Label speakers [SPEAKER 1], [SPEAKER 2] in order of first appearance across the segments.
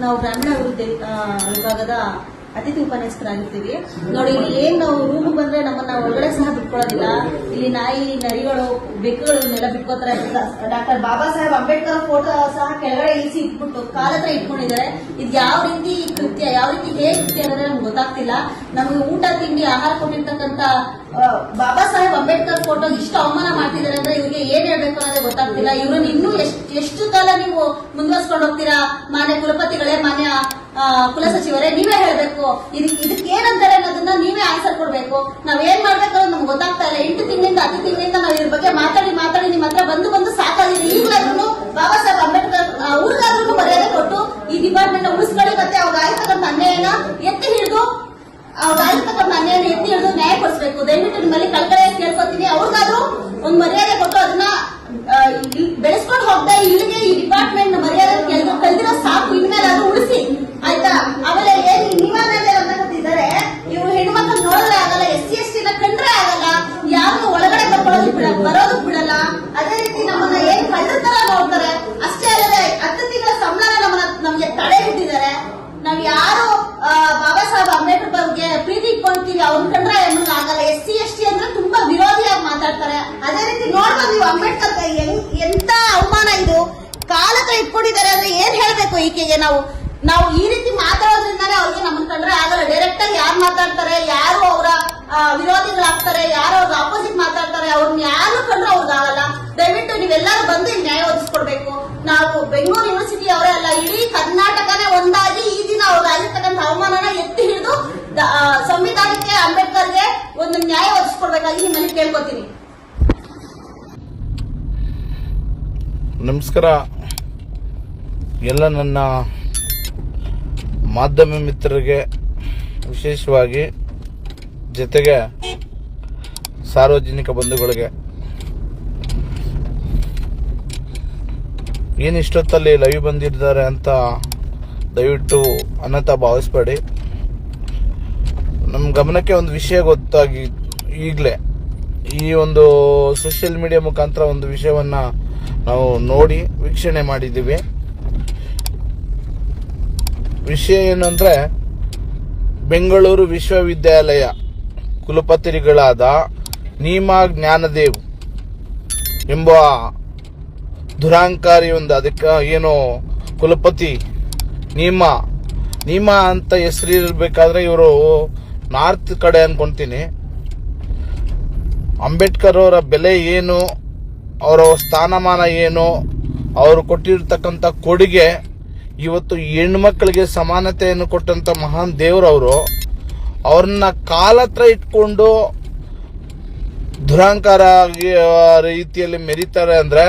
[SPEAKER 1] ನಾವು ಗ್ರಾಮೀಣ ಅಭಿವೃದ್ಧಿ ಆ, ವಿಭಾಗದ ಅತಿಥಿ ಉಪನ್ಯಾಸಕರಾಗಿರ್ತೀವಿ ನೋಡಿ, ಇಲ್ಲಿ ಏನ್ ನಾವು ರೂಮ್ ಬಂದ್ರೆ ನಮ್ಮನ್ನ ಒಳಗಡೆ ಸಹ ಬಿಟ್ಕೊಳ್ಳೋದಿಲ್ಲ. ಇಲ್ಲಿ ನಾಯಿ, ನರಿಗಳು ಬೆಕ್ಕುಗಳು ಇವನ್ನೆಲ್ಲ ಬಿಟ್ಕೋತಾರೆ ಡಾಕ್ಟರ್ ಬಾಬಾ ಸಾಹೇಬ್ ಅಂಬೇಡ್ಕರ್ ಫೋಟೋ ಸಹ ಕೆಳಗಡೆ ಇಳಿಸಿ ಇಟ್ಬಿಟ್ಟು, ಕಾಲ ಹತ್ರ ಇಟ್ಕೊಂಡಿದ್ದಾರೆ. ಇದು ಯಾವ ರೀತಿ ಕೃತ್ಯ, ಯಾವ ರೀತಿ ಹೇಗೆ ಕೃತ್ಯ ಅನ್ನೋದ್ರೆ ನಮ್ಗೆ ಗೊತ್ತಾಗ್ತಿಲ್ಲ. ನಮಗೆ ಊಟ, ತಿಂಡಿ, ಆಹಾರ ಕೊಟ್ಟಿರ್ತಕ್ಕಂತ ಬಾಬಾ ಸಾಹೇಬ್ ಅಂಬೇಡ್ಕರ್ ಫೋಟೋ ಇಷ್ಟು ಅವಮಾನ ಮಾಡ್ತಿದ್ದಾರೆ ಅಂದ್ರೆ ಇವ್ರಿಗೆ ಏನ್ ಹೇಳ್ಬೇಕು ಅನ್ನೋದೇ ಗೊತ್ತಾಗ್ತಿಲ್ಲ. ಇವ್ರನ್ನ ಇನ್ನೂ ಎಷ್ಟು ಎಷ್ಟು ಕಾಲ ನೀವು ಮುಂದುವರ್ಸ್ಕೊಂಡು ಹೋಗ್ತೀರಾ? ಮಾನ್ಯ ಕುಲಪತಿಗಳೇ, ಮಾನ್ಯ ಕುಲಸಚಿವರೇ ನೀವೇ ಹೇಳ್ಬೇಕು. ಇದಕ್ಕೆ ಏನಂತಾರೆ ಅನ್ನೋದನ್ನ ನೀವೇ ಆನ್ಸರ್ ಕೊಡ್ಬೇಕು. ನಾವ್ ಏನ್ ನಮ್ಗೆ ಗೊತ್ತಾಗ್ತಾ ಇಲ್ಲ. ಎಂಟು ತಿಂಗಳಿಂದ, ಹತ್ತು ತಿಂಗಳಿಂದ ನಾವ್ ಇದ್ರ ಬಗ್ಗೆ ಮಾತಾಡಿ ಮಾತಾಡಿ ನಿಮ್ ಹತ್ರ ಬಂದು ಬಂದು ಸಾಕಾಗಿದೆ. ಈಗಲಾದ್ರೂ ಬಾಬಾ ಸಾಹೇಬ್ ಅಂಬೇಡ್ಕರ್ ಅವ್ರಿಗಾದ್ರೂ ಮರ್ಯಾದೆ ಕೊಟ್ಟು ಈ ಡಿಪಾರ್ಟ್ಮೆಂಟ್ ಉಳಿಸ್ಕೊಳ್ಳಿ ಮತ್ತೆ ಅವ್ರ ಆಗಿರ್ತಕ್ಕಂಥ ಅನ್ಯಾಯನ ಎತ್ತಿ ಹಿಡಿದು, ಅವ್ರ ಆಗಿರ್ತಕ್ಕಂಥ ಅನ್ಯಾಯನ ಎತ್ತಿ ಹಿಡಿದು ನ್ಯಾಯ ಕೊಡಿಸ್ಬೇಕು. ದಯವಿಟ್ಟು ನಿಮ್ಮಲ್ಲಿ ಕಳ್ಕಳೆ ಕೇಳ್ಕೊತೀನಿ. ಅವ್ರಿಗಾದ್ರೂ ಒಂದ್ ಮರ್ಯಾದೆ ಕೊಟ್ಟು ಅದನ್ನ ಬೆಳೆಸ್ಕೊಂಡು ಹೋಗ್ತಾ, ಇಲ್ಲಿಗೆ ಈ ಡಿಪಾರ್ಟ್ಮೆಂಟ್ ಮರ್ಯಾದೆ ಕೆಲ್ದು ಕಲ್ದಿರೋ ಸಾಕು ಇನ್ಮೇಲೆ ಅದು ಉಳಿಸಿ ಆಯ್ತಾ ಆಮೇಲೆ ಏನ್ ನೀವಾಗಲೇ ಇದ್ದಾರೆ ಇವ್ರು ಹೆಣ್ಮಕ್ಳು ನೋಡಿದ್ರೆ ಆಗಲ್ಲ ಎಸ್ ಸಿ ಎಸ್ ಟಿನ ಕಂಡ್ರೆ ಆಗಲ್ಲ ಯಾರು ಒಳಗಡೆ ಕರ್ಕೊಳ್ಳೋದು ಬಿಡ ಬರೋದು ಬಿಡಲ್ಲ ಅದೇ ರೀತಿ ನಮ್ಮನ್ನ ಏನ್ ಕಳ್ಳರ ತರ ನೋಡ್ತಾರೆ ಅಷ್ಟೇ ಅಲ್ಲದೆ ಹತ್ತು ತಿಂಗಳ ಸಂಬಳ ನಮ್ಮನ್ನ ನಮ್ಗೆ ತಡೆ ಬಿಟ್ಟಿದ್ದಾರೆ ನಾವ್ ಯಾರು ಆ, ಬಾಬಾ ಸಾಹೇಬ್ ಅಂಬೇಡ್ಕರ್ ಬಗ್ಗೆ ಪ್ರೀತಿ ಅವ್ರ ಕಂಡ್ರೆ ನಮ್ಗೆ ಆಗಲ್ಲ. ಎಸ್ ಸಿ, ಎಸ್ ಟಿ ಅಂದ್ರೆ ತುಂಬಾ ವಿರೋಧಿಯಾಗಿ ಮಾತಾಡ್ತಾರೆ. ಅದೇ ರೀತಿ ನೋಡ್ಬೋದು ನೀವು ಅಂಬೇಡ್ಕರ್ ಎಂತ ಅವಮಾನ ಇದು? ಕಾಲಕ ಇಟ್ಕೊಂಡಿದ್ದಾರೆ ಅಂದ್ರೆ ಏನ್ ಹೇಳ್ಬೇಕು ಈಕೆಗೆ ನಾವು? ನಾವು ಈ ರೀತಿ ಮಾತಾಡೋದ್ರಿಂದಾನೇ ಅವ್ರಿಗೆ ನಮ್ಮನ್ನ ಕಂಡ್ರೆ ಆಗಲ್ಲ. ಡೈರೆಕ್ಟ್ ಆಗಿ ಯಾರು ಮಾತಾಡ್ತಾರೆ? ಯಾರು ಅವರ ವಿರೋಧಿಗಳಾಗ್ತಾರೆ? ಯಾರು ಅವ್ರ ಆಪೋಸಿಟ್ ಮಾತಾಡ್ತಾರೆ? ಅವ್ರನ್ನ ಯಾರು ಕಂಡ್ರೆ ಅವ್ರಿಗಾಗಲ್ಲ ದಯವಿಟ್ಟು ನೀವೆಲ್ಲರೂ ಬಂದು ನ್ಯಾಯ ಒದಗಿಸ್ಕೊಡ್ಬೇಕು. ನಾವು ಬೆಂಗಳೂರು ಯೂನಿವರ್ಸಿಟಿ ಅವರೇ ಅಲ್ಲ ಇಡೀ ಕರ್ನಾಟಕನೇ ಒಂದಾಗಿ ಈ ದಿನ ಅವ್ರು ಆಗಿರ್ತಕ್ಕಂಥ ಅವಮಾನನ ಎತ್ತಿ ಹಿಡಿದು ದ- ಆ, ಸಂವಿಧಾನಕ್ಕೆ ಅಂಬೇಡ್ಕರ್ಗೆ ಒಂದು ನ್ಯಾಯ ಒದಗಿಸ್ಕೊಡ್ಬೇಕಾಗಿ ನಿಮ್ಮಲ್ಲಿ ಕೇಳ್ಕೊತೀನಿ.
[SPEAKER 2] ನಮಸ್ಕಾರ. ಎಲ್ಲ ನನ್ನ ಮಾಧ್ಯಮ ಮಿತ್ರರಿಗೆ ವಿಶೇಷವಾಗಿ ಜೊತೆಗೆ ಸಾರ್ವಜನಿಕ ಬಂಧುಗಳಿಗೆ ಏನಿಷ್ಟೊತ್ತಲ್ಲಿ ಲೈವ್ ಬಂದಿದ್ದಾರೆ ಅಂತ ದಯವಿಟ್ಟು ಅನಂತ ಭಾವಿಸ್ಬೇಡಿ. ನಮ್ಮ ಗಮನಕ್ಕೆ ಒಂದು ವಿಷಯ ಗೊತ್ತಾಗಿ ಈಗಲೇ ಈ ಒಂದು ಸೋಷಿಯಲ್ ಮೀಡಿಯಾ ಮುಖಾಂತರ ಒಂದು ವಿಷಯವನ್ನು ನಾವು ನೋಡಿ ವೀಕ್ಷಣೆ ಮಾಡಿದ್ದೀವಿ. ವಿಷಯ ಏನಂದರೆ ಬೆಂಗಳೂರು ವಿಶ್ವವಿದ್ಯಾಲಯ ಕುಲಪತಿಗಳಾದ ನೀಮಾ ಜ್ಞಾನದೇವ್ ಎಂಬ ದುರಾಂಕಾರಿ ಒಂದು ಅದಕ್ಕೆ ಏನು ಕುಲಪತಿ ನೀಮ. ನೀಮ ಅಂತ ಹೆಸರಿರಬೇಕಾದ್ರೆ ಇವರು ನಾರ್ತ್ ಕಡೆ ಅನ್ಕೊಂತೀನಿ. ಅಂಬೇಡ್ಕರ್ ಅವರ ಬೆಲೆ ಏನು, ಅವರ ಸ್ಥಾನಮಾನ ಏನು, ಅವರು ಕೊಟ್ಟಿರ್ತಕ್ಕಂಥ ಕೊಡುಗೆ, ಇವತ್ತು ಹೆಣ್ಮಕ್ಳಿಗೆ ಸಮಾನತೆಯನ್ನು ಕೊಟ್ಟಂತ ಮಹಾನ್ ದೇವರವರು, ಅವ್ರನ್ನ ಕಾಲತ್ರ ಇಟ್ಕೊಂಡು ದುರಹಂಕಾರ ರೀತಿಯಲ್ಲಿ ಮೆರೀತಾರೆ ಅಂದ್ರೆ,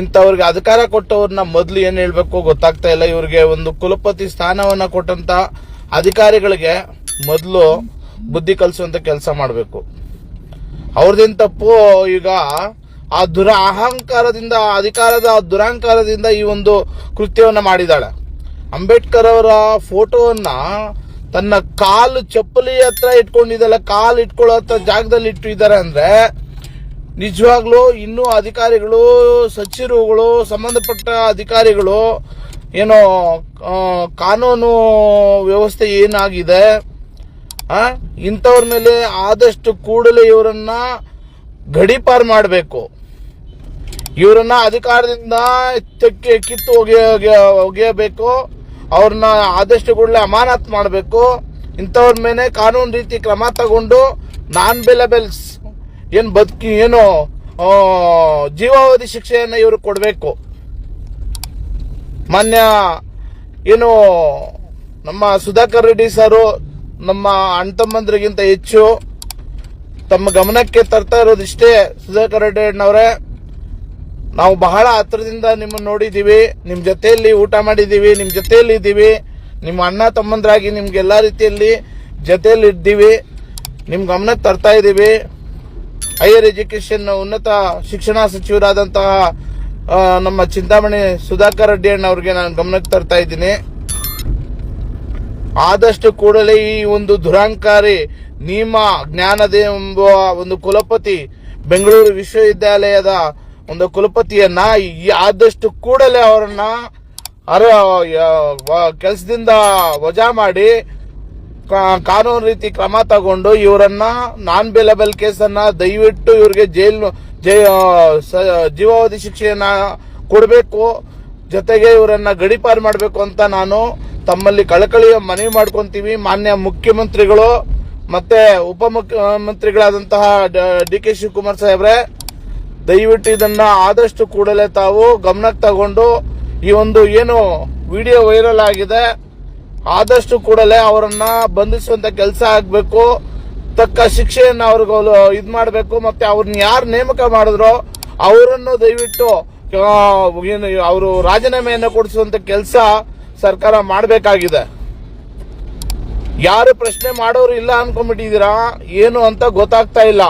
[SPEAKER 2] ಇಂಥವ್ರಿಗೆ ಅಧಿಕಾರ ಕೊಟ್ಟವ್ರನ್ನ ಮೊದಲು ಏನು ಹೇಳಬೇಕು ಗೊತ್ತಾಗ್ತಾ ಇಲ್ಲ. ಇವ್ರಿಗೆ ಒಂದು ಕುಲಪತಿ ಸ್ಥಾನವನ್ನ ಕೊಟ್ಟಂತ ಅಧಿಕಾರಿಗಳಿಗೆ ಮೊದಲು ಬುದ್ಧಿ ಕಲಿಸುವಂತ ಕೆಲಸ ಮಾಡಬೇಕು. ಅವ್ರದೇನು ತಪ್ಪು ಈಗ ಆ ದುರ ಅಹಂಕಾರದಿಂದ, ಅಧಿಕಾರದ ದುರಹಂಕಾರದಿಂದ ಈ ಒಂದು ಕೃತ್ಯವನ್ನು ಮಾಡಿದಾಳೆ. ಅಂಬೇಡ್ಕರ್ ಅವರ ಫೋಟೋವನ್ನ ತನ್ನ ಕಾಲು ಚಪ್ಪಲಿ ಹತ್ರ ಇಟ್ಕೊಂಡಿದ್ದಲ್ಲ, ಕಾಲು ಇಟ್ಕೊಳ್ಳೋ ಹತ್ರ ಜಾಗದಲ್ಲಿ ಇಟ್ಟಿದ್ದಾರೆ ಅಂದ್ರೆ ನಿಜವಾಗ್ಲೂ ಇನ್ನೂ ಅಧಿಕಾರಿಗಳು, ಸಚಿವರುಗಳು, ಸಂಬಂಧಪಟ್ಟ ಅಧಿಕಾರಿಗಳು ಏನೋ ಕಾನೂನು ವ್ಯವಸ್ಥೆ ಏನಾಗಿದೆ? ಆ? ಇಂಥವ್ರ ಮೇಲೆ ಆದಷ್ಟು ಕೂಡಲೇ ಇವರನ್ನ ಗಡಿಪಾರು ಮಾಡಬೇಕು. ಇವರನ್ನ ಅಧಿಕಾರದಿಂದ ತೆಕ್ಕೆ ಕಿತ್ತು ಒಗೆ ಒಗೆಯ- ಒಗೆಯಬೇಕು. ಅವ್ರನ್ನ ಆದಷ್ಟು ಕೂಡಲೇ ಅಮಾನತ್ ಮಾಡಬೇಕು. ಇಂಥವ್ರ ಮೇಲೆ ಕಾನೂನು ರೀತಿ ಕ್ರಮ ತಗೊಂಡು ನಾನ್ ಬೆಲೆಬೆಲ್ಸ್ ಏನು ಬದುಕಿ, ಏನು ಜೀವಾವಧಿ ಶಿಕ್ಷೆಯನ್ನು ಇವರು ಕೊಡಬೇಕು. ಮಾನ್ಯ, ಏನು, ನಮ್ಮ ಸುಧಾಕರ್ ರೆಡ್ಡಿ ಸರು ನಮ್ಮ ಅಣ್ತಮ್ಮಂದ್ರಿಗಿಂತ ಹೆಚ್ಚು ತಮ್ಮ ಗಮನಕ್ಕೆ ತರ್ತಾ ಇರೋದಿಷ್ಟೇ ಸುಧಾಕರ್ ರೆಡ್ಡಿ ಅಣ್ಣವರೇ. ನಾವು ಬಹಳ ಹತ್ರದಿಂದ ನಿಮ್ಮನ್ನ ನೋಡಿದೀವಿ. ನಿಮ್ಮ ಜೊತೆಯಲ್ಲಿ ಊಟ ಮಾಡಿದೀವಿ ನಿಮ್ಮ ಜೊತೆಯಲ್ಲಿ ಇದ್ದೀವಿ ನಿಮ್ಮ ಅಣ್ಣ ತಮ್ಮಂದ್ರಾಗಿ ನಿಮ್ಗೆ ಎಲ್ಲಾ ರೀತಿಯಲ್ಲಿ ಜೊತೆಯಲ್ಲಿ ಇದ್ದೀವಿ. ನಿಮ್ಮ ಗಮನಕ್ಕೆ ತರ್ತಾ ಇದ್ದೀವಿ ಹೈಯರ್ ಎಜುಕೇಶನ್ ಉನ್ನತ ಶಿಕ್ಷಣ ಸಚಿವರಾದಂತಹ ನಮ್ಮ ಚಿಂತಾಮಣಿ ಸುಧಾಕರ್ ರೆಡ್ಡಿ ಅಣ್ಣ ಅವ್ರಿಗೆ ನಾನು ಗಮನಕ್ಕೆ ತರ್ತಾ ಇದ್ದೀನಿ. ಆದಷ್ಟು ಕೂಡಲೇ ಈ ಒಂದು ದುರಾಂಕಾರಿ ನೀಮ ಜ್ಞಾನದ ಎಂಬ ಒಂದು ಕುಲಪತಿ ಬೆಂಗಳೂರು ವಿಶ್ವವಿದ್ಯಾಲಯದ ಒಂದು ಕುಲಪತಿಯನ್ನ ಆದಷ್ಟು ಕೂಡಲೇ ಅವರನ್ನ ಅರ ಕೆಲಸದಿಂದ ವಜಾ ಮಾಡಿ ಕಾನೂನು ರೀತಿ ಕ್ರಮ ತಗೊಂಡು ಇವರನ್ನ ನಾನ್ ಬೇಲಬಲ್ ಕೇಸನ್ನ ದಯವಿಟ್ಟು ಇವರಿಗೆ ಜೈಲ್ ಜೀವಾವಧಿ ಶಿಕ್ಷೆಯನ್ನ ಕೊಡಬೇಕು. ಜೊತೆಗೆ ಇವರನ್ನ ಗಡಿಪಾರು ಮಾಡಬೇಕು ಅಂತ ನಾನು ತಮ್ಮಲ್ಲಿ ಕಳಕಳಿಯ ಮನವಿ ಮಾಡ್ಕೊಂತೀವಿ. ಮಾನ್ಯ ಮುಖ್ಯಮಂತ್ರಿಗಳು ಮತ್ತೆ ಉಪಮುಖ್ಯಮಂತ್ರಿಗಳಾದಂತಹ ಡಿ ಕೆ ಶಿವಕುಮಾರ್ ಸಾಹೇಬ್ರೆ, ದಯವಿಟ್ಟು ಇದನ್ನ ಆದಷ್ಟು ಕೂಡಲೇ ತಾವು ಗಮನಕ್ಕೆ ತಗೊಂಡು ಈ ಒಂದು ಏನು ವಿಡಿಯೋ ವೈರಲ್ ಆಗಿದೆ, ಆದಷ್ಟು ಕೂಡಲೇ ಅವರನ್ನ ಬಂಧಿಸುವಂತ ಕೆಲಸ ಆಗ್ಬೇಕು. ತಕ್ಕ ಶಿಕ್ಷೆಯನ್ನ ಅವ್ರಿಗೆ ಇದು ಮಾಡಬೇಕು. ಮತ್ತೆ ಅವ್ರನ್ನ ಯಾರು ನೇಮಕ ಮಾಡಿದ್ರೋ ಅವರನ್ನು ದಯವಿಟ್ಟು ಅವರು ರಾಜೀನಾಮೆಯನ್ನು ಕೊಡಿಸುವಂತ ಕೆಲಸ ಸರ್ಕಾರ ಮಾಡಬೇಕಾಗಿದೆ. ಯಾರು ಪ್ರಶ್ನೆ ಮಾಡೋರು ಇಲ್ಲ ಅನ್ಕೊಂಡ್ಬಿಟ್ಟಿದ್ದೀರಾ? ಏನು ಅಂತ ಗೊತ್ತಾಗ್ತಾ ಇಲ್ಲ.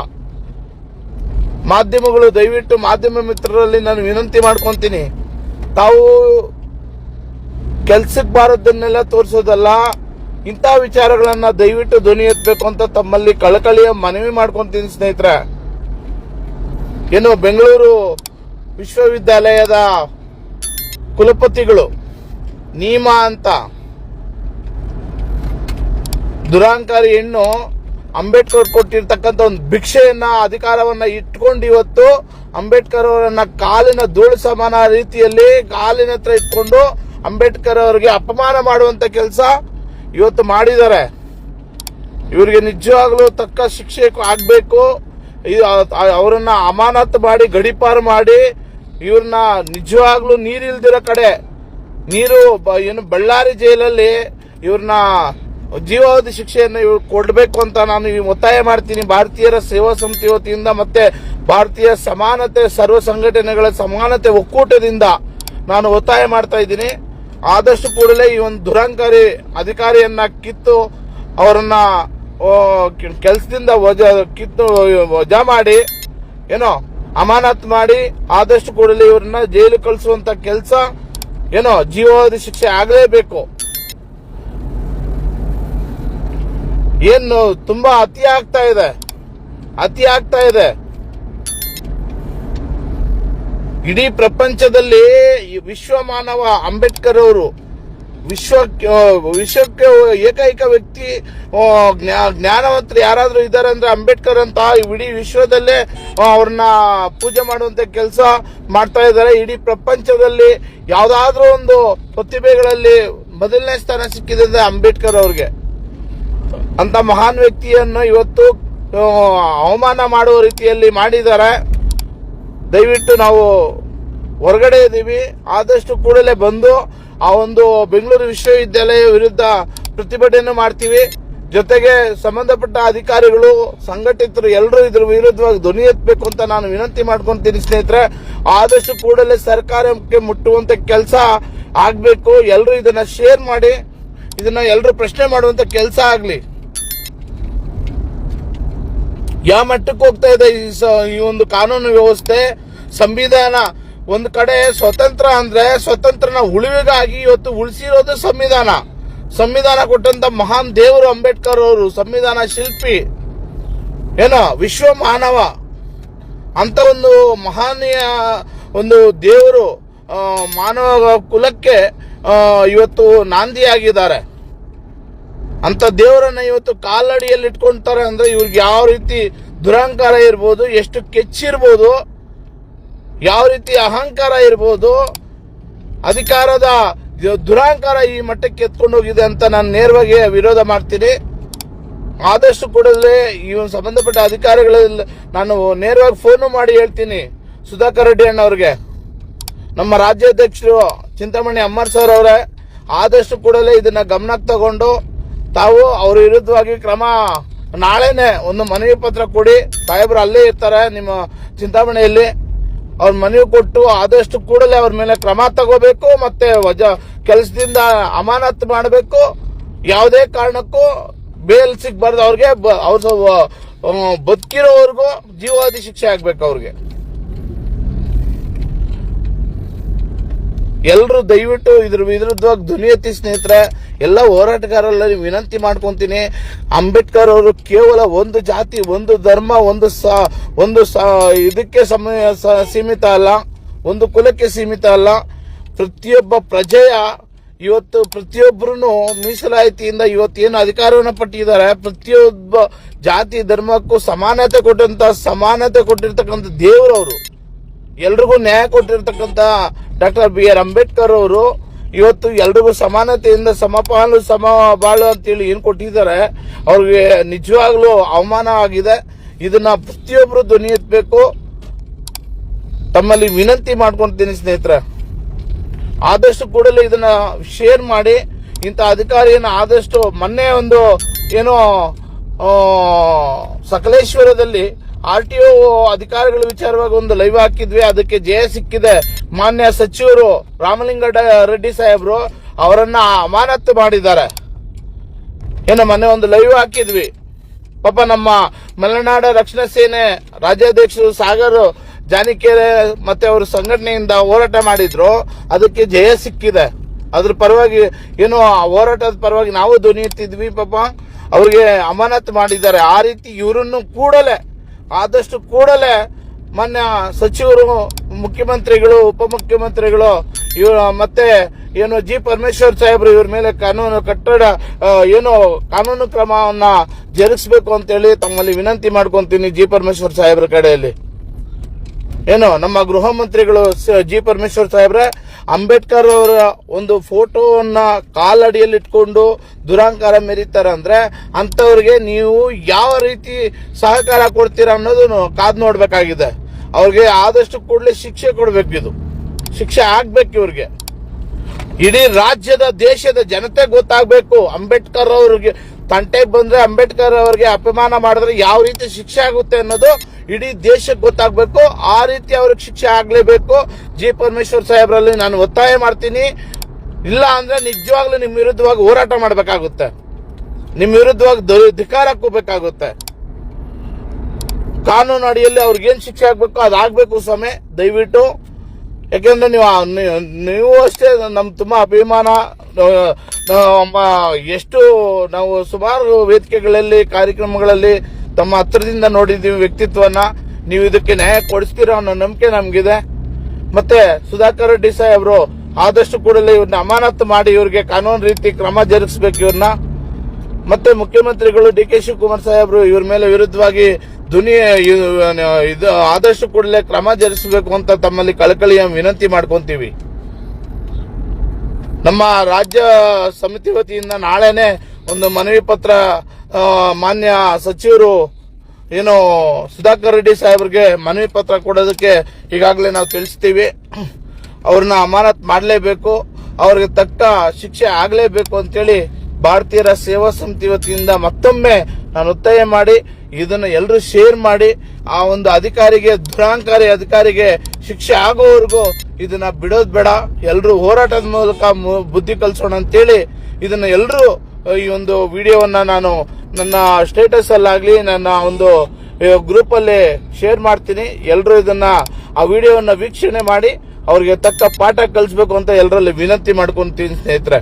[SPEAKER 2] ಮಾಧ್ಯಮಗಳು ದಯವಿಟ್ಟು ಮಾಧ್ಯಮ ಮಿತ್ರರಲ್ಲಿ ನಾನು ವಿನಂತಿ ಮಾಡ್ಕೊಂತೀನಿ. ತಾವು ಕೆಲ್ಸಕ್ಕೆ ಬಾರದನ್ನೆಲ್ಲ ತೋರಿಸೋದಲ್ಲ, ಇಂಥ ವಿಚಾರಗಳನ್ನು ದಯವಿಟ್ಟು ಧ್ವನಿ ಎತ್ತಬೇಕು ಅಂತ ತಮ್ಮಲ್ಲಿ ಕಳಕಳಿಯ ಮನವಿ ಮಾಡ್ಕೊಂತೀನಿ ಸ್ನೇಹಿತರೆ. ಏನು ಬೆಂಗಳೂರು ವಿಶ್ವವಿದ್ಯಾಲಯದ ಕುಲಪತಿಗಳು ನಿಯಮ ಅಂತ. ದುರಾಂಕಾರಿ ಹೆಣ್ಣು ಅಂಬೇಡ್ಕರ್ ಕೊಟ್ಟಿರ್ತಕ್ಕಂಥ ಒಂದು ಭಿಕ್ಷೆಯನ್ನ, ಅಧಿಕಾರವನ್ನ ಇಟ್ಕೊಂಡು ಇವತ್ತು ಅಂಬೇಡ್ಕರ್ ಅವರನ್ನ ಕಾಲಿನ ಧೂಳು ಸಮಾನ ರೀತಿಯಲ್ಲಿ ಕಾಲಿನ ಹತ್ರ ಇಟ್ಕೊಂಡು ಅಂಬೇಡ್ಕರ್ ಅವರಿಗೆ ಅಪಮಾನ ಮಾಡುವಂತ ಕೆಲಸ ಇವತ್ತು ಮಾಡಿದ್ದಾರೆ. ಇವರಿಗೆ ನಿಜವಾಗ್ಲೂ ತಕ್ಕ ಶಿಕ್ಷೆ ಆಗ್ಬೇಕು. ಅವರನ್ನ ಅಮಾನತ್ ಮಾಡಿ ಗಡಿಪಾರು ಮಾಡಿ ಇವ್ರನ್ನ ನಿಜವಾಗ್ಲೂ ನೀರಿಲ್ದಿರೋ ಕಡೆ ನೀರು ಏನು ಬಳ್ಳಾರಿ ಜೈಲಲ್ಲಿ ಇವ್ರನ್ನ ಜೀವಾವಧಿ ಶಿಕ್ಷೆಯನ್ನು ಇವ್ರು ಕೊಡಬೇಕು ಅಂತ ನಾನು ಒತ್ತಾಯ ಮಾಡ್ತೀನಿ. ಭಾರತೀಯರ ಸೇವಾ ಸಮಿತಿ ವತಿಯಿಂದ ಮತ್ತೆ ಭಾರತೀಯ ಸಮಾನತೆ, ಸರ್ವ ಸಂಘಟನೆಗಳ ಸಮಾನತೆ ಒಕ್ಕೂಟದಿಂದ ನಾನು ಒತ್ತಾಯ ಮಾಡ್ತಾ ಇದ್ದೀನಿ. ಆದಷ್ಟು ಕೂಡಲೇ ಈ ಒಂದು ದುರಂಕಾರಿ ಅಧಿಕಾರಿಯನ್ನ ಕಿತ್ತು ಅವರನ್ನ ಕೆಲಸದಿಂದ ವಜಾ, ಕಿತ್ತು, ವಜಾ ಮಾಡಿ, ಏನೋ, ಅಮಾನತ್ ಮಾಡಿ, ಆದಷ್ಟು ಕೂಡಲೇ ಇವ್ರನ್ನ ಜೈಲು ಕಳಿಸುವಂತ ಕೆಲಸ ಏನೋ ಜೀವಾವಧಿ ಶಿಕ್ಷೆ ಆಗಲೇಬೇಕು. ಏನು ತುಂಬಾ ಅತಿ ಆಗ್ತಾ ಇದೆ. ಅತಿ ಆಗ್ತಾ ಇದೆ. ಇಡೀ ಪ್ರಪಂಚದಲ್ಲಿ ವಿಶ್ವ ಮಾನವ ಅಂಬೇಡ್ಕರ್ ಅವರು ವಿಶ್ವ ವಿಶ್ವಕ್ಕೆ ಏಕೈಕ ವ್ಯಕ್ತಿ ಜ್ಞಾನವಂತರು ಯಾರಾದ್ರೂ ಇದ್ದಾರೆ ಅಂದ್ರೆ ಅಂಬೇಡ್ಕರ್ ಅಂತ ಇಡೀ ವಿಶ್ವದಲ್ಲೇ ಅವ್ರನ್ನ ಪೂಜೆ ಮಾಡುವಂತ ಕೆಲಸ ಮಾಡ್ತಾ ಇದ್ದಾರೆ. ಇಡೀ ಪ್ರಪಂಚದಲ್ಲಿ ಯಾವ್ದಾದ್ರೂ ಒಂದು ಪ್ರತಿಭೆಗಳಲ್ಲಿ ಮೊದಲನೇ ಸ್ಥಾನ ಸಿಕ್ಕಿದೆ ಅಂದ್ರೆ ಅಂಬೇಡ್ಕರ್ ಅವ್ರಿಗೆ. ಅಂತ ಮಹಾನ್ ವ್ಯಕ್ತಿಯನ್ನು ಇವತ್ತು ಅವಮಾನ ಮಾಡುವ ರೀತಿಯಲ್ಲಿ ಮಾಡಿದ್ದಾರೆ. ದಯವಿಟ್ಟು ನಾವು ಹೊರಗಡೆ ಇದ್ದೀವಿ ಆದಷ್ಟು ಕೂಡಲೇ ಬಂದು ಆ ಒಂದು ಬೆಂಗಳೂರು ವಿಶ್ವವಿದ್ಯಾಲಯ ವಿರುದ್ಧ ಪ್ರತಿಭಟನೆ ಮಾಡ್ತೀವಿ. ಜೊತೆಗೆ ಸಂಬಂಧಪಟ್ಟ ಅಧಿಕಾರಿಗಳು, ಸಂಘಟಿತರು ಎಲ್ಲರೂ ಇದ್ರ ವಿರುದ್ಧವಾಗಿ ಧ್ವನಿ ಎತ್ತಬೇಕು ಅಂತ ನಾನು ವಿನಂತಿ ಮಾಡ್ಕೊಂತೀನಿ ಸ್ನೇಹಿತರೆ. ಆದಷ್ಟು ಕೂಡಲೇ ಸರ್ಕಾರಕ್ಕೆ ಮುಟ್ಟುವಂತ ಕೆಲಸ ಆಗ್ಬೇಕು. ಎಲ್ಲರೂ ಇದನ್ನ ಶೇರ್ ಮಾಡಿ, ಇದನ್ನ ಎಲ್ಲರೂ ಪ್ರಶ್ನೆ ಮಾಡುವಂತ ಕೆಲಸ ಆಗ್ಲಿ. ಯಾವ ಮಟ್ಟಕ್ಕೆ ಹೋಗ್ತಾ ಇದೆ ಈ ಒಂದು ಕಾನೂನು ವ್ಯವಸ್ಥೆ, ಸಂವಿಧಾನ ಒಂದ್ ಕಡೆ ಸ್ವತಂತ್ರ ಅಂದ್ರೆ ಸ್ವತಂತ್ರನ ಉಳಿವಿಗಾಗಿ ಇವತ್ತು ಉಳಿಸಿರೋದು ಸಂವಿಧಾನ. ಸಂವಿಧಾನ ಕೊಟ್ಟಂತ ಮಹಾನ್ ದೇವರು ಅಂಬೇಡ್ಕರ್ ಅವರು, ಸಂವಿಧಾನ ಶಿಲ್ಪಿ. ಏನೋ ವಿಶ್ವ ಮಾನವ. ಅಂತ ಒಂದು ಮಹಾನೀಯ ಒಂದು ದೇವರು ಮಾನವ ಕುಲಕ್ಕೆ ಇವತ್ತು ನಾಂದಿಯಾಗಿದ್ದಾರೆ. ಅಂತ ದೇವರನ್ನ ಇವತ್ತು ಕಾಲಡಿಯಲ್ಲಿ ಇಟ್ಕೊಂತಾರೆ ಅಂದ್ರೆ ಇವ್ರಿಗೆ ಯಾವ ರೀತಿ ದುರಹಂಕಾರ ಇರ್ಬೋದು, ಎಷ್ಟು ಕೆಚ್ಚಿರ್ಬೋದು ಯಾವ ರೀತಿ ಅಹಂಕಾರ ಇರ್ಬೋದು, ಅಧಿಕಾರದ ದುರಹಂಕಾರ ಈ ಮಟ್ಟಕ್ಕೆ ಎತ್ಕೊಂಡು ಹೋಗಿದೆ ಅಂತ ನಾನು ನೇರವಾಗಿ ವಿರೋಧ ಮಾಡ್ತೀನಿ. ಆದಷ್ಟು ಕೂಡಲೇ ಈ ಒಂದು ಸಂಬಂಧಪಟ್ಟ ಅಧಿಕಾರಿಗಳಲ್ಲಿ ನಾನು ನೇರವಾಗಿ ಫೋನು ಮಾಡಿ ಹೇಳ್ತೀನಿ. ಸುಧಾಕರ್ ರೆಡ್ಡಿ ಅಣ್ಣವ್ರಿಗೆ. ನಮ್ಮ ರಾಜ್ಯಾಧ್ಯಕ್ಷರು ಚಿಂತಾಮಣಿ ಅಮ್ಮರ್ ಸರ್ ಅವರೇ, ಆದಷ್ಟು ಕೂಡಲೇ ಇದನ್ನ ಗಮನಕ್ಕೆ ತಗೊಂಡು ತಾವು ಅವ್ರ ವಿರುದ್ಧವಾಗಿ ಕ್ರಮ ನಾಳೆನೆ ಒಂದು ಮನವಿ ಪತ್ರ ಕೊಡಿ. ಸಾಹೇಬ್ರು ಅಲ್ಲೇ ಇರ್ತಾರೆ ನಿಮ್ಮ ಚಿಂತಾಮಣಿಯಲ್ಲಿ. ಅವ್ರ ಮನವಿ ಕೊಟ್ಟು ಆದಷ್ಟು ಕೂಡಲೇ ಅವ್ರ ಮೇಲೆ ಕ್ರಮ ತಗೋಬೇಕು, ಮತ್ತೆ ವಜಾ, ಕೆಲಸದಿಂದ ಅಮಾನತ್ ಮಾಡಬೇಕು. ಯಾವುದೇ ಕಾರಣಕ್ಕೂ ಬೇಲ್ ಸಿಗ್ಬಾರ್ದು ಅವ್ರಿಗೆ ಅವ್ರ ಬದುಕಿರೋವರೆಗೂ ಜೀವಾದಿ ಶಿಕ್ಷೆ ಆಗ್ಬೇಕು ಅವ್ರಿಗೆ. ಎಲ್ಲರೂ ದಯವಿಟ್ಟು ಇದ್ರ ವಿರುದ್ಧವಾಗಿ ಧ್ವನಿ ಸ್ನೇಹಿತರೆ ಎಲ್ಲ ಹೋರಾಟಗಾರರಲ್ಲಿ ವಿನಂತಿ ಮಾಡ್ಕೊಂತೀನಿ. ಅಂಬೇಡ್ಕರ್ ಅವರು ಕೇವಲ ಒಂದು ಜಾತಿ, ಒಂದು ಧರ್ಮ, ಒಂದು ಸ ಒಂದು ಸ, ಇದಕ್ಕೆ ಸಮಯ ಸೀಮಿತ ಅಲ್ಲ. ಒಂದು ಕುಲಕ್ಕೆ ಸೀಮಿತ ಅಲ್ಲ. ಪ್ರತಿಯೊಬ್ಬ ಪ್ರಜೆಯ ಇವತ್ತು ಪ್ರತಿಯೊಬ್ಬರೂ ಇವತ್ತು ಏನು ಅಧಿಕಾರವನ್ನು ಪಟ್ಟಿದ್ದಾರೆ. ಪ್ರತಿಯೊಬ್ಬ ಜಾತಿ, ಧರ್ಮಕ್ಕೂ ಸಮಾನತೆ ಕೊಟ್ಟಂತ, ಸಮಾನತೆ ಕೊಟ್ಟಿರ್ತಕ್ಕಂಥ ದೇವರವರು. ಎಲ್ರಿಗೂ ನ್ಯಾಯ ಕೊಟ್ಟಿರ್ತಕ್ಕಂಥ ಡಾಕ್ಟರ್ ಬಿ ಆರ್ ಅಂಬೇಡ್ಕರ್ ಅವರು ಇವತ್ತು ಎಲ್ರಿಗೂ ಸಮಾನತೆಯಿಂದ ಸಮಪಾಲು ಸಮ ಬಾಳು ಅಂತೇಳಿ ಏನು ಕೊಟ್ಟಿದ್ದಾರೆ, ಅವ್ರಿಗೆ ನಿಜವಾಗ್ಲೂ ಅವಮಾನ ಆಗಿದೆ. ಇದನ್ನ ಪ್ರತಿಯೊಬ್ಬರು ಧ್ವನಿ ಎತ್ತಬೇಕು ತಮ್ಮಲ್ಲಿ ವಿನಂತಿ ಮಾಡ್ಕೊಂತೀನಿ ಸ್ನೇಹಿತರೆ. ಆದಷ್ಟು ಕೂಡಲೇ ಇದನ್ನ ಶೇರ್ ಮಾಡಿ. ಇಂಥ ಅಧಿಕಾರಿಯನ್ನು ಆದಷ್ಟು ಮೊನ್ನೆ ಒಂದು, ಏನೋ ಸಕಲೇಶ್ವರದಲ್ಲಿ ಆರ್ ಟಿ ಒ ಅಧಿಕಾರಿಗಳ ವಿಚಾರವಾಗಿ ಒಂದು ಲೈವ್ ಹಾಕಿದ್ವಿ. ಅದಕ್ಕೆ ಜಯ ಸಿಕ್ಕಿದೆ. ಮಾನ್ಯ ಸಚಿವರು ರಾಮಲಿಂಗ ರೆಡ್ಡಿ ಸಾಹೇಬ್ರು ಅವರನ್ನ ಅಮಾನತ್ತು ಮಾಡಿದ್ದಾರೆ. ಏನೋ ಮೊನ್ನೆ ಒಂದು ಲೈವ್ ಹಾಕಿದ್ವಿ. ಪಾಪ ನಮ್ಮ ಮಲೆನಾಡ ರಕ್ಷಣಾ ಸೇನೆ ರಾಜ್ಯಾಧ್ಯಕ್ಷರು ಸಾಗರ್ ಜಾನಿಕೆರೆ ಮತ್ತೆ ಅವರು ಸಂಘಟನೆಯಿಂದ ಹೋರಾಟ ಮಾಡಿದ್ರು. ಅದಕ್ಕೆ ಜಯ ಸಿಕ್ಕಿದೆ. ಅದ್ರ ಪರವಾಗಿ ಏನು ಹೋರಾಟದ ಪರವಾಗಿ ನಾವು ಧ್ವನಿ ಪಾಪ. ಅವ್ರಿಗೆ ಅಮಾನತ್ ಮಾಡಿದ್ದಾರೆ. ಆ ರೀತಿ ಇವರನ್ನು ಕೂಡಲೇ ಆದಷ್ಟು ಕೂಡಲೇ ಮೊನ್ನೆ ಸಚಿವರು, ಮುಖ್ಯಮಂತ್ರಿಗಳು, ಉಪಮುಖ್ಯಮಂತ್ರಿಗಳು, ಇವ ಮತ್ತೆ ಏನು ಜಿ ಪರಮೇಶ್ವರ್ ಸಾಹೇಬ್ರು ಇವ್ರ ಮೇಲೆ ಕಾನೂನು ಕಟ್ಟಡ ಏನು ಕಾನೂನು ಕ್ರಮವನ್ನ ಜರುಗಿಸಬೇಕು ಅಂತೇಳಿ ತಮ್ಮಲ್ಲಿ ವಿನಂತಿ ಮಾಡ್ಕೊಂತೀನಿ ಜಿ ಪರಮೇಶ್ವರ್ ಸಾಹೇಬ್ರ ಕಡೆಯಲ್ಲಿ. ಏನು, ನಮ್ಮ ಗೃಹ ಮಂತ್ರಿಗಳು ಜಿ ಪರಮೇಶ್ವರ್ ಸಾಹೇಬ್ರೆ, ಅಂಬೇಡ್ಕರ್ ಅವರ ಒಂದು ಫೋಟೋವನ್ನ ಕಾಲಡಿಯಲ್ಲಿ ಇಟ್ಕೊಂಡು ದುರಾಂಕಾರ ಮೆರೀತಾರೆ ಅಂದ್ರೆ ಅಂಥವ್ರಿಗೆ ನೀವು ಯಾವ ರೀತಿ ಸಹಕಾರ ಕೊಡ್ತೀರಾ ಅನ್ನೋದನ್ನು ಕಾದ್ ನೋಡ್ಬೇಕಾಗಿದೆ. ಅವ್ರಿಗೆ ಆದಷ್ಟು ಕೂಡಲೇ ಶಿಕ್ಷೆ ಕೊಡ್ಬೇಕು ಇದು. ಶಿಕ್ಷೆ ಆಗ್ಬೇಕು ಇವ್ರಿಗೆ. ಇಡೀ ರಾಜ್ಯದ, ದೇಶದ ಜನತೆ ಗೊತ್ತಾಗಬೇಕು. ಅಂಬೇಡ್ಕರ್ ಅವ್ರಿಗೆ, ತಂಟೆಗೆ ಬಂದ್ರೆ ಅಂಬೇಡ್ಕರ್ ಅವ್ರಿಗೆ ಅಪಮಾನ ಮಾಡಿದ್ರೆ ಯಾವ ರೀತಿ ಶಿಕ್ಷೆ ಆಗುತ್ತೆ ಅನ್ನೋದು ಇಡೀ ದೇಶಕ್ಕೆ ಗೊತ್ತಾಗಬೇಕು, ಆ ರೀತಿ ಅವ್ರಿಗೆ ಶಿಕ್ಷೆ ಆಗಲೇಬೇಕು. ಜಿ ಪರಮೇಶ್ವರ್ ಸಾಹೇಬ್ರಲ್ಲಿ ನಾನು ಒತ್ತಾಯ ಮಾಡ್ತೀನಿ. ಇಲ್ಲ ಅಂದ್ರೆ ನಿಜವಾಗ್ಲೂ ನಿಮ್ಮ ವಿರುದ್ಧವಾಗಿ ಹೋರಾಟ ಮಾಡಬೇಕಾಗುತ್ತೆ. ನಿಮ್ಮ ವಿರುದ್ಧವಾಗಿ ಧಿಕಾರ ಹಾಕೋಬೇಕಾಗುತ್ತೆ ಕಾನೂನು ಅಡಿಯಲ್ಲಿ ಏನು ಶಿಕ್ಷೆ ಆಗ್ಬೇಕು ಅದಾಗಬೇಕು ಸ್ವಾಮಿ, ದಯವಿಟ್ಟು. ಯಾಕೆಂದ್ರೆ ನೀವು ನೀವು- ಅಷ್ಟೇ ನಮ್ಮ ತುಂಬಾ ಅಭಿಮಾನ ಎಷ್ಟು ನಾವು ಸುಮಾರು ವೇದಿಕೆಗಳಲ್ಲಿ, ಕಾರ್ಯಕ್ರಮಗಳಲ್ಲಿ ತಮ್ಮ ಹತ್ರದಿಂದ ನೋಡಿದ್ದೀವಿ ವ್ಯಕ್ತಿತ್ವನ, ನೀವು ಇದಕ್ಕೆ ನ್ಯಾಯ ಕೊಡಿಸ್ತೀರಾ ಅನ್ನೋ ನಂಬಿಕೆ ನಮಗಿದೆ. ಮತ್ತೆ ಸುಧಾಕರ್ ರೆಡ್ಡಿ ಅವರು ಆದಷ್ಟು ಕೂಡಲೇ ಇವ್ರನ್ನ ಅಮಾನತು ಮಾಡಿ ಇವ್ರಿಗೆ ಕಾನೂನು ರೀತಿ ಕ್ರಮ ಜರುಗಿಸಬೇಕು ಇವ್ರನ್ನ ಮತ್ತೆ ಮುಖ್ಯಮಂತ್ರಿಗಳು ಡಿ ಕೆ ಶಿವಕುಮಾರ್ ಸಾಹೇಬ್ರು ಇವ್ರ ಮೇಲೆ ವಿರುದ್ಧವಾಗಿ ಧ್ವನಿ ಇದು- ಆದಷ್ಟು ಕೂಡಲೇ ಕ್ರಮ ಜರುಗಿಸಬೇಕು ಅಂತ ತಮ್ಮಲ್ಲಿ ಕಳಕಳಿಯ ವಿನಂತಿ ಮಾಡ್ಕೊಂತೀವಿ. ನಮ್ಮ ರಾಜ್ಯ ಸಮಿತಿ ವತಿಯಿಂದ ನಾಳೆನೆ ಒಂದು ಮನವಿ ಪತ್ರ ಮಾನ್ಯ ಸಚಿವರು, ಏನು, ಸುಧಾಕರ್ ರೆಡ್ಡಿ ಸಾಹೇಬ್ರಿಗೆ ಮನವಿ ಪತ್ರ ಕೊಡೋದಕ್ಕೆ ಈಗಾಗಲೇ ನಾವು ತಿಳಿಸ್ತೀವಿ. ಅವ್ರನ್ನ ಅಮಾನತ್ ಮಾಡಲೇಬೇಕು. ಅವ್ರಿಗೆ ತಕ್ಕ ಶಿಕ್ಷೆ ಆಗಲೇಬೇಕು ಅಂತೇಳಿ ಭಾರತೀಯರ ಸೇವಾ ಸಮಿತಿ ವತಿಯಿಂದ ಮತ್ತೊಮ್ಮೆ ನಾನು ಒತ್ತಾಯ ಮಾಡಿ, ಇದನ್ನ ಎಲ್ಲರೂ ಶೇರ್ ಮಾಡಿ, ಆ ಒಂದು ಅಧಿಕಾರಿಗೆ, ದುರಾಂಕಾರಿ ಅಧಿಕಾರಿಗೆ ಶಿಕ್ಷೆ ಆಗೋವರೆಗೂ ಇದನ್ನ ಬಿಡೋದು ಬೇಡ. ಎಲ್ಲರೂ ಹೋರಾಟದ ಮೂಲಕ ಬುದ್ಧಿ ಕಲಿಸೋಣ ಅಂತೇಳಿ ಇದನ್ನ ಎಲ್ಲರೂ ಈ ಒಂದು ವಿಡಿಯೋವನ್ನ ನಾನು ನನ್ನ ಸ್ಟೇಟಸ್ ಅಲ್ಲಾಗ್ಲಿ ನನ್ನ ಒಂದು ಗ್ರೂಪ್ ಅಲ್ಲಿ ಶೇರ್ ಮಾಡ್ತೀನಿ. ಎಲ್ಲರೂ ಇದನ್ನ, ಆ ವಿಡಿಯೋವನ್ನು ವೀಕ್ಷಣೆ ಮಾಡಿ, ಅವ್ರಿಗೆ ತಕ್ಕ ಪಾಠ ಕಲಿಸ್ಬೇಕು ಅಂತ ಎಲ್ಲರಲ್ಲಿ ವಿನಂತಿ ಮಾಡ್ಕೊಂತೀನಿ ಸ್ನೇಹಿತರೆ.